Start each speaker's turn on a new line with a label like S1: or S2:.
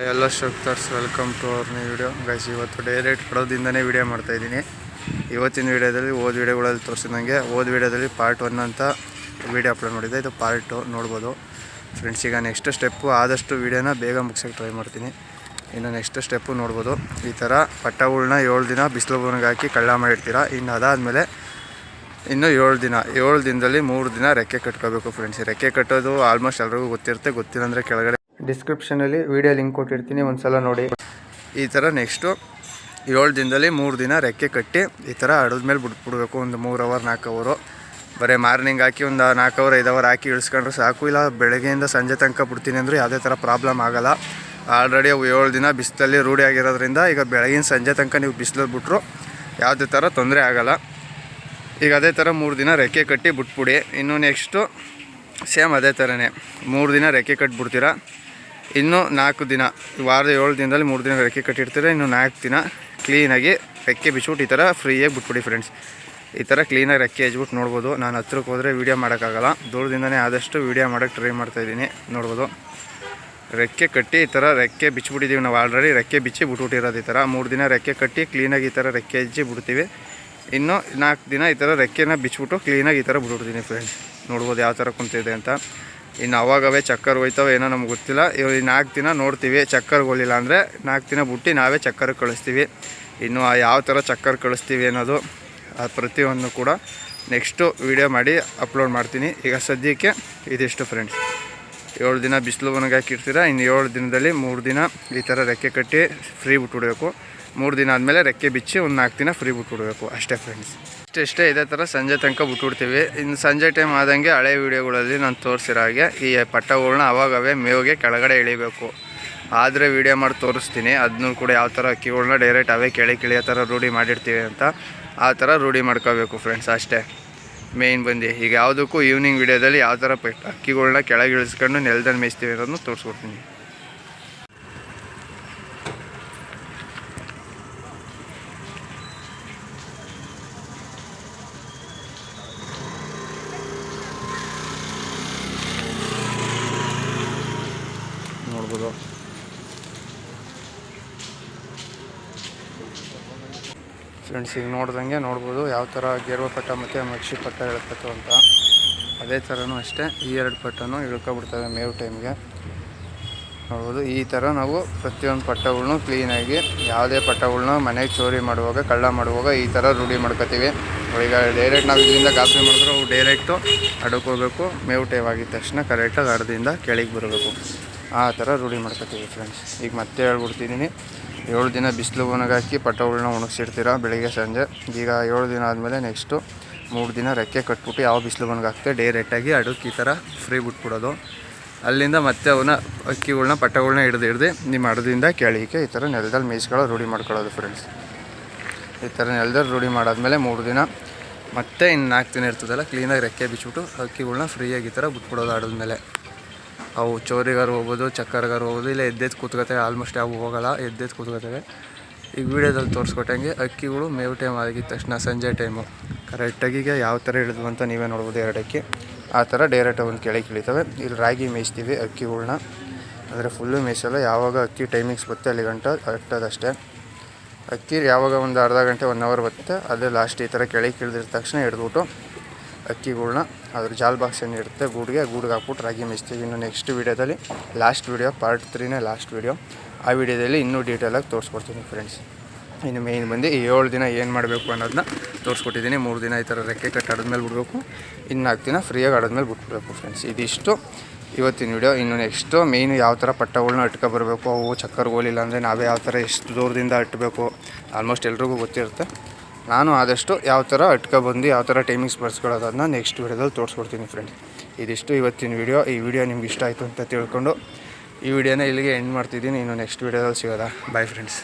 S1: ಎಲ್ಲ ಶಕ್ತರ್ಸ್ welcome to our new video guys ಇವತ್ತು direct ಕಡೋದಿಂದನೇ ವಿಡಿಯೋ ಮಾಡ್ತಾ ಇದ್ದೀನಿ. ಇವತ್ತಿನ ವಿಡಿಯೋದಲ್ಲಿ ಓದ್ ವಿಡಿಯೋಗಳಲ್ಲಿ ತೋರಿಸಿದಂಗೆ, ಓದ್ ವಿಡಿಯೋದಲ್ಲಿ ಪಾರ್ಟ್ ಒನ್ ಅಂತ ವಿಡಿಯೋ ಅಪ್ಲೋಡ್ ಮಾಡಿದ್ದೆ. ಇದು ಪಾರ್ಟ್ ಟು ನೋಡ್ಬೋದು. ಫ್ರೆಂಡ್ಸ್ ಈಗ ನೆಕ್ಸ್ಟ್ ಸ್ಟೆಪ್ಪು ಆದಷ್ಟು ವಿಡಿಯೋನ ಬೇಗ ಮುಗಿಸೋಕ್ಕೆ ಟ್ರೈ ಮಾಡ್ತೀನಿ. ಇನ್ನು ನೆಕ್ಸ್ಟ್ ಸ್ಟೆಪ್ಪು ನೋಡ್ಬೋದು. ಈ ಥರ ಪಟ್ಟಗಳನ್ನ ಏಳು ದಿನ ಬಿಸಿಲು ಬೋನಿಗೆ ಹಾಕಿ ಕಳ್ಳ ಮಾಡಿರ್ತೀರ ಇನ್ನು ಅದಾದಮೇಲೆ ಇನ್ನು ಏಳು ದಿನ, ಏಳು ದಿನದಲ್ಲಿ ಮೂರು ದಿನ ರೆಕ್ಕೆ ಕಟ್ಕೋಬೇಕು ಫ್ರೆಂಡ್ಸ್ ರೆಕ್ಕೆ ಕಟ್ಟೋದು ಆಲ್ಮೋಸ್ಟ್ ಎಲ್ರಿಗೂ ಗೊತ್ತಿರುತ್ತೆ. ಗೊತ್ತಿಲ್ಲ ಅಂದರೆ ಕೆಳಗಡೆ ಡಿಸ್ಕ್ರಿಪ್ಷನಲ್ಲಿ ವಿಡಿಯೋ ಲಿಂಕ್ ಕೊಟ್ಟಿರ್ತೀನಿ, ಒಂದ್ಸಲ ನೋಡಿ. ಈ ಥರ ನೆಕ್ಸ್ಟು ಏಳು ದಿನದಲ್ಲಿ ಮೂರು ದಿನ ರೆಕ್ಕೆ ಕಟ್ಟಿ ಈ ಥರ ಹಡದ ಮೇಲೆ ಬಿಟ್ಬಿಡ್ಬೇಕು ಒಂದು ಮೂರು ಅವರ್ ನಾಲ್ಕು ಅವರು ಬರೀ ಮಾರ್ನಿಂಗ್ ಹಾಕಿ ಒಂದು ನಾಲ್ಕು ಅವರ್ ಐದು ಅವರ್ ಹಾಕಿ ಇಳಿಸ್ಕೊಂಡ್ರೆ ಸಾಕು. ಇಲ್ಲ ಬೆಳಗ್ಗೆಯಿಂದ ಸಂಜೆ ತನಕ ಬಿಡ್ತೀನಿ ಅಂದರೆ ಯಾವುದೇ ಥರ ಪ್ರಾಬ್ಲಮ್ ಆಗೋಲ್ಲ. ಆಲ್ರೆಡಿ ಅವು ಏಳು ದಿನ ಬಿಸಿಲಲ್ಲಿ ರೂಢಿ ಆಗಿರೋದ್ರಿಂದ ಈಗ ಬೆಳಗಿನ ಸಂಜೆ ತನಕ ನೀವು ಬಿಸಿಲಲ್ಲಿ ಬಿಟ್ಟರು ಯಾವುದೇ ಥರ ತೊಂದರೆ ಆಗೋಲ್ಲ. ಈಗ ಅದೇ ಥರ ಮೂರು ದಿನ ರೆಕ್ಕೆ ಕಟ್ಟಿ ಬಿಟ್ಬಿಡಿ. ಇನ್ನು ನೆಕ್ಸ್ಟು ಸೇಮ್ ಅದೇ ಥರನೇ ಮೂರು ದಿನ ರೆಕ್ಕೆ ಕಟ್ಬಿಡ್ತೀರಾ? ಇನ್ನು ನಾಲ್ಕು ದಿನ, ವಾರದ ಏಳು ದಿನದಲ್ಲಿ ಮೂರು ದಿನ ರೆಕ್ಕೆ ಕಟ್ಟಿರ್ತಾರೆ ಇನ್ನು ನಾಲ್ಕು ದಿನ ಕ್ಲೀನಾಗಿ ರೆಕ್ಕೆ ಬಿಚ್ಚಿಬಿಟ್ಟು ಈ ಥರ ಫ್ರೀಯಾಗಿ ಬಿಟ್ಬಿಡಿ ಫ್ರೆಂಡ್ಸ್ ಈ ಥರ ಕ್ಲೀನಾಗಿ ರೆಕ್ಕೆ ಹಚ್ಬಿಟ್ಟು ನೋಡ್ಬೋದು. ನಾನು ಹತ್ರಕ್ಕೆ ಹೋದರೆ ವೀಡಿಯೋ ಮಾಡೋಕ್ಕಾಗಲ್ಲ. ದೂರದಿಂದನೇ ಆದಷ್ಟು ವೀಡಿಯೋ ಮಾಡೋಕ್ಕೆ ಟ್ರೈ ಮಾಡ್ತಾಯಿದ್ದೀನಿ ನೋಡ್ಬೋದು. ರೆಕ್ಕೆ ಕಟ್ಟಿ ಈ ಥರ ರೆಕ್ಕೆ ಬಿಚ್ಚಿಬಿಟ್ಟಿದ್ದೀವಿ ನಾವು ಆಲ್ರೆಡಿ ರೆಕ್ಕೆ ಬಿಚ್ಚಿ ಬಿಟ್ಬಿಟ್ಟಿರೋದು ಈ ಥರ. ಮೂರು ದಿನ ರೆಕ್ಕೆ ಕಟ್ಟಿ ಕ್ಲೀನಾಗಿ ಈ ಥರ ರೆಕ್ಕೆ ಹಚ್ಚಿ ಬಿಡ್ತೀವಿ. ಇನ್ನು ನಾಲ್ಕು ದಿನ ಈ ಥರ ರೆಕ್ಕೆನ ಬಿಚ್ಚಿಬಿಟ್ಟು ಕ್ಲೀನಾಗಿ ಈ ಥರ ಬಿಟ್ಬಿಡ್ತೀನಿ ಫ್ರೆಂಡ್ಸ್ ನೋಡ್ಬೋದು ಯಾವ ಥರ ಕುಂತಿದೆ ಅಂತ. ಇನ್ನು ಅವಾಗವೇ ಚಕ್ಕರ್ ಹೋಯ್ತವೆ ಏನೋ ನಮ್ಗೆ ಗೊತ್ತಿಲ್ಲ. ಇವ್ರು ನಾಲ್ಕು ದಿನ ನೋಡ್ತೀವಿ ಚಕ್ಕರ್ಗೆ ಹೋಗಲಿಲ್ಲ ಅಂದರೆ ನಾಲ್ಕು ದಿನ ಬಿಟ್ಟು ನಾವೇ ಚಕ್ಕರ್ ಕಳಿಸ್ತೀವಿ. ಇನ್ನು ಯಾವ ಥರ ಚಕ್ಕರ್ ಕಳಿಸ್ತೀವಿ ಅನ್ನೋದು ಪ್ರತಿಯೊಂದು ಕೂಡ ನೆಕ್ಸ್ಟು ವೀಡಿಯೋ ಮಾಡಿ ಅಪ್ಲೋಡ್ ಮಾಡ್ತೀನಿ. ಈಗ ಸದ್ಯಕ್ಕೆ ಇದಿಷ್ಟು ಫ್ರೆಂಡ್ಸ್ ಏಳು ದಿನ ಬಿಸಿಲು ಒಣಗಾಕಿರ್ತೀರ, ಇನ್ನು ಏಳು ದಿನದಲ್ಲಿ ಮೂರು ದಿನ ಈ ಥರ ರೆಕ್ಕೆ ಕಟ್ಟಿ ಫ್ರೀ ಬಿಟ್ಬಿಡ್ಬೇಕು. ಮೂರು ದಿನ ಆದಮೇಲೆ ರೆಕ್ಕೆ ಬಿಚ್ಚಿ ಒಂದು ನಾಲ್ಕು ದಿನ ಫ್ರೀ ಬಿಟ್ಬಿಡ್ಬೇಕು ಅಷ್ಟೇ ಫ್ರೆಂಡ್ಸ್ ಇಷ್ಟೇ ಇದೇ ಥರ ಸಂಜೆ ತನಕ ಬಿಟ್ಬಿಡ್ತೀವಿ ಇನ್ನು ಸಂಜೆ ಟೈಮ್ ಆದಂಗೆ ಹಳೆ ವೀಡಿಯೋಗಳಲ್ಲಿ ನಾನು ತೋರಿಸಿರೋ ಹಾಗೆ ಈ ಪಟ್ಟಗಳನ್ನ ಅವಾಗವೇ ಮೇವಿಗೆ ಕೆಳಗಡೆ ಇಳಿಬೇಕು ಆದರೆ ವೀಡಿಯೋ ಮಾಡಿ ತೋರಿಸ್ತೀನಿ. ಅದನ್ನೂ ಕೂಡ ಯಾವ ಥರ ಅಕ್ಕಿಗಳನ್ನ ಡೈರೆಕ್ಟ್ ಅವೇ ಕೆಳಗೆ ಕಿಳಿಯೋ ಥರ ರೂಢಿ ಮಾಡಿರ್ತೀವಿ ಅಂತ ಆ ಥರ ರೂಢಿ ಮಾಡ್ಕೋಬೇಕು ಫ್ರೆಂಡ್ಸ್ ಅಷ್ಟೇ. ಮೇಯ್ನ್ ಬಂದು. ಈಗ ಯಾವುದಕ್ಕೂ ಈವ್ನಿಂಗ್ ವೀಡಿಯೋದಲ್ಲಿ ಯಾವ ಥರ ಅಕ್ಕಿಗಳನ್ನ ಅಕ್ಕಿಗಳ್ನ ಕೆಳಗೆ ಇಳಿಸ್ಕೊಂಡು ನೆಲದಲ್ಲಿ ಮೇಯಿಸ್ತೀವಿ ಅನ್ನೋದನ್ನು ತೋರಿಸ್ಕೊಡ್ತೀನಿ. ನೋಡ್ಬೋದು ಫ್ರೆಂಡ್ಸ್ ಈಗ ನೋಡ್ದಂಗೆ ನೋಡ್ಬೋದು ಯಾವ ಥರ ಗೇರ್ವ ಪಟ್ಟ ಮತ್ತು ಮಕ್ಷಿ ಪಟ್ಟ ಇಳ್ಕತ್ತು ಅಂತ. ಅದೇ ಥರನೂ ಅಷ್ಟೇ ಈ ಎರಡು ಪಟ್ಟನು ಇಳ್ಕೊಬಿಡ್ತವೆ ಮೇವು ಟೈಮ್ಗೆ. ನೋಡ್ಬೋದು, ಈ ಥರ ನಾವು ಪ್ರತಿಯೊಂದು ಪಟ್ಟಗಳ್ನು ಕ್ಲೀನಾಗಿ ಯಾವುದೇ ಪಟ್ಟಗಳ್ನ ಮನೆಗೆ ಚೋರಿ ಮಾಡುವಾಗ, ಕಳ್ಳ ಮಾಡುವಾಗ ಈ ಥರ ರೂಢಿ ಮಾಡ್ಕೋತೀವಿ. ಈಗ ಡೈರೆಕ್ಟ್ ನಾವು ಇಲ್ಲಿಂದ ಗಾಬರಿ ಮಾಡಿದ್ರೆ ಅವು ಡೈರೆಕ್ಟು ಅಡಕ್ಕೆ ಹೋಗ್ಬೇಕು ಮೇವು ಟೈಮ್ ಆಗಿದ್ದ ತಕ್ಷಣ ಕರೆಕ್ಟಾಗಿ ಅಡದಿಂದ ಕೆಳಗೆ ಬರಬೇಕು. ಆ ಥರ ರೂಢಿ ಮಾಡ್ಕೊತೀವಿ ಫ್ರೆಂಡ್ಸ್ ಈಗ ಮತ್ತೆ ಹೇಳ್ಬಿಡ್ತಿದ್ದೀನಿ ಏಳು ದಿನ ಬಿಸಿಲು ಒಣಗಾಕಿ ಪಟ್ಟಗಳನ್ನ ಒಣಗಿಸಿರ್ತೀರ ಬೆಳಿಗ್ಗೆ ಸಂಜೆ. ಈಗ ಏಳು ದಿನ ಆದಮೇಲೆ ನೆಕ್ಸ್ಟು ಮೂರು ದಿನ ರೆಕ್ಕೆ ಕಟ್ಬಿಟ್ಟು ಯಾವ ಬಿಸಿಲು ಒಣಗಾಕ್ತೆ ಡೈರೆಕ್ಟಾಗಿ ಅಡುಗೆ ಈ ಥರ ಫ್ರೀ ಬಿಟ್ಬಿಡೋದು. ಅಲ್ಲಿಂದ ಮತ್ತೆ ಅವನ್ನ ಅಕ್ಕಿಗಳ್ನ ಪಟ್ಟಗಳನ್ನ ಹಿಡ್ದು ಹಿಡ್ದು ನಿಮ್ಮ ಅಡದಿಂದ ಕೆಳಗೆ ಈ ಥರ ನೆಲದಲ್ಲಿ ಮೇಯಿಸ್ಕೊಳ್ಳೋ ರೂಢಿ ಮಾಡ್ಕೊಳ್ಳೋದು ಫ್ರೆಂಡ್ಸ್ ಈ ಥರ ನೆಲದಲ್ಲಿ ರೂಢಿ ಮಾಡಾದ್ಮೇಲೆ ಮೂರು ದಿನ ಮತ್ತೆ ಇನ್ನು ನಾಲ್ಕು ದಿನ ಇರ್ತದಲ್ಲ ಕ್ಲೀನಾಗಿ ರೆಕ್ಕೆ ಬಿಚ್ಬಿಟ್ಟು ಅಕ್ಕಿಗಳ್ನ ಫ್ರೀಯಾಗಿ ಈ ಥರ ಬಿಟ್ಬಿಡೋದು ಆಡದ್ಮೇಲೆ. ಅವು ಚೋರಿಗಾರು ಹೋಗ್ಬೋದು, ಚಕ್ಕರ್ಗಾರು ಹೋಗ್ಬೋದು, ಇಲ್ಲ ಎದ್ದೆದ್ದು ಕೂತ್ಕೋತವೆ ಆಲ್ಮೋಸ್ಟ್ ಯಾವ ಹೋಗೋಲ್ಲ ಎದ್ದೆದ್ದು ಕೂತ್ಕೋತವೆ. ಈಗ ವೀಡಿಯೋದಲ್ಲಿ ತೋರಿಸ್ಕೊಟ್ಟಂಗೆ ಅಕ್ಕಿಗಳು ಮೇವು ಟೈಮ್ ಆಗಿದ ತಕ್ಷಣ ಸಂಜೆ ಟೈಮು ಕರೆಕ್ಟಾಗಿ ಈಗ ಯಾವ ಥರ ಇಳಿದ್ವು ಅಂತ ನೀವೇ ನೋಡ್ಬೋದು ಎರಡಕ್ಕೆ. ಆ ಥರ ಡೈರೆಕ್ಟ್ ಒಂದು ಕೆಳಗೆ ಇಳಿತವೆ. ಇಲ್ಲಿ ರಾಗಿ ಮೇಯಿಸ್ತೀವಿ ಅಕ್ಕಿಗಳ್ನ. ಆದರೆ ಫುಲ್ಲು ಮೇಯಿಸಲ್ಲ, ಯಾವಾಗ ಅಕ್ಕಿ ಟೈಮಿಂಗ್ಸ್ ಬರುತ್ತೆ ಅಲ್ಲಿ ಗಂಟ ಕರೆಕ್ಟದಷ್ಟೇ ಅಕ್ಕಿ ಯಾವಾಗ ಒಂದು ಅರ್ಧ ಗಂಟೆ ಒನ್ ಅವರ್ ಬರುತ್ತೆ, ಅದೇ ಲಾಸ್ಟ್ ಈ ಥರ ಕೆಳಗೆ ಇಳಿದಿದ ತಕ್ಷಣ ಹಿಡಿದ್ಬಿಟ್ಟು ಅಕ್ಕಿಗಳ್ನ ಅದ್ರ ಜಾಲ್ ಬಾಕ್ಸ್ ಏನಿರುತ್ತೆ ಗೂಡಿಗೆ. ಗೂಡಿಗೆ ಹಾಕ್ಬಿಟ್ಟು ರಾಗಿ ಮೇಯಿಸ್ತೀವಿ ಇನ್ನು ನೆಕ್ಸ್ಟ್ ವೀಡಿಯೋದಲ್ಲಿ ಲಾಸ್ಟ್ ವೀಡಿಯೋ ಪಾರ್ಟ್ ತ್ರೀನೇ ಲಾಸ್ಟ್ ವೀಡಿಯೋ. ಆ ವಿಡಿಯೋದಲ್ಲಿ ಇನ್ನೂ ಡೀಟೇಲಾಗಿ ತೋರಿಸ್ಕೊಡ್ತೀನಿ ಫ್ರೆಂಡ್ಸ್ ಇನ್ನು ಮೇಯ್ನ್ ಬಂದು ಏಳು ದಿನ ಏನು ಮಾಡಬೇಕು ಅನ್ನೋದನ್ನ ತೋರಿಸ್ಕೊಟ್ಟಿದ್ದೀನಿ. ಮೂರು ದಿನ ಈ ಥರ ರೆಕ್ಕೆ ಕಟ್ ಆಡಿದ್ಮೇಲೆ ಬಿಡಬೇಕು. ಇನ್ನು ನಾಲ್ಕು ದಿನ ಫ್ರೀಯಾಗಿ ಆಡಿದ್ಮೇಲೆ ಬಿಟ್ಬಿಡ್ಬೇಕು ಫ್ರೆಂಡ್ಸ್ ಇದಿಷ್ಟು. ಇವತ್ತಿನ ವಿಡಿಯೋ. ಇನ್ನು ನೆಕ್ಸ್ಟು ಮೇಯ್ನು ಯಾವ ಥರ ಪಟ್ಟಗಳನ್ನ ಇಟ್ಕೊ ಬರಬೇಕು ಅವು ಚಕ್ಕರ್ಗೋಲಿಲ್ಲ ಅಂದರೆ ನಾವೇ ಯಾವ ಥರ ಎಷ್ಟು ದೂರದಿಂದ ಇಟ್ಟಬೇಕು ಆಲ್ಮೋಸ್ಟ್ ಎಲ್ರಿಗೂ ಗೊತ್ತಿರುತ್ತೆ. ನಾನು ಆದಷ್ಟು ಯಾವ ಥರ ಅಟ್ಕೊ ಬಂದು ಯಾವ ಥರ ಟೈಮಿಂಗ್ಸ್ ಬರ್ಸ್ಕೊಳ್ಳೋದು ಅದನ್ನ ನೆಕ್ಸ್ಟ್ ವೀಡಿಯೋದಲ್ಲಿ ತೋರಿಸ್ಕೊಡ್ತೀನಿ ಫ್ರೆಂಡ್ಸ್ ಇದಿಷ್ಟು ಇವತ್ತಿನ ವೀಡಿಯೋ ಈ ವಿಡಿಯೋ ನಿಮ್ಗೆ ಇಷ್ಟ ಆಯಿತು ಅಂತ ತಿಳ್ಕೊಂಡು ಈ ವಿಡಿಯೋನ ಇಲ್ಲಿಗೆ ಎಂಡ್ ಮಾಡ್ತಿದ್ದೀನಿ. ಇನ್ನು ನೆಕ್ಸ್ಟ್ ವೀಡಿಯೋದಲ್ಲಿ ಸಿಗೋದಾ? Bye friends